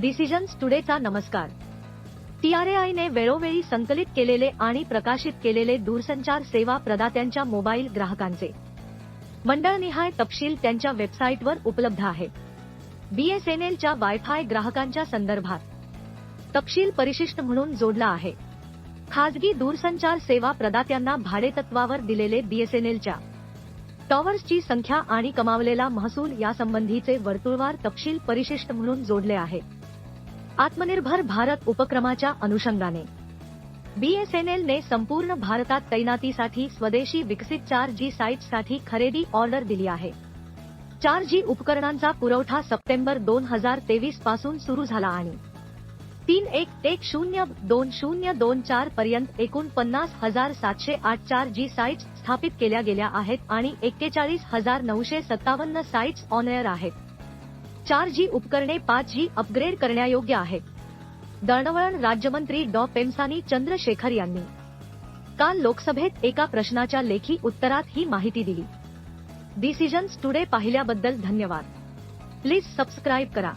Decisions टुडेचा नमस्कार. टीआरएआयने वेळोवेळी संकलित केलेले आणि प्रकाशित केलेले दूरसंचार सेवा प्रदात्यांच्या मोबाईल ग्राहकांचे. मंडळनिहाय तपशील त्यांच्या वेबसाईटवर उपलब्ध आहे. बीएसएनएलच्या वायफाय ग्राहकांच्या संदर्भात. तपशील परिशिष्ट म्हणून जोडला आहे. खाजगी दूरसंचार सेवा प्रदात्यांना भाडेतत्वावर दिलेले बीएसएनएलच्या टॉवर्सची संख्या आणि कमावलेला महसूल यासंबंधीचे वर्तुळवार तपशील परिशिष्ट म्हणून जोडले आहे. आत्मनिर्भर भारत उपक्रमाच्या अनुषंगाने. बीएसएनएलने संपूर्ण भारतात तैनातीसाठी स्वदेशी विकसित चार जी साईट्ससाठी खरेदी ऑर्डर दिली आहे. चार जी उपकरणांचा पुरवठा सप्टेंबर दोन हजार तेवीसपासून सुरू झाला आणि तीन एक एक शून्य दोन शून्य दोन चार पर्यंत एकूण पन्नास हजार सातशे आठ चार जी साईट्स स्थापित केल्या गेल्या आहेत आणि एक्केचाळीस हजार नऊशे सत्तावन्न साईट्स ऑनएअर आहेत. चार जी उपकरणे पाच जी अपग्रेड करण्यायोग्य आहेत. दळणवळण राज्यमंत्री डॉ. पेमसानी चंद्रशेखर यांनी. काल लोकसभेत एका प्रश्नाच्या लेखी उत्तरात ही माहिती दिली. डिसिजन्स टुडे पाहिल्याबद्दल धन्यवाद. प्लीज सबस्क्राईब करा.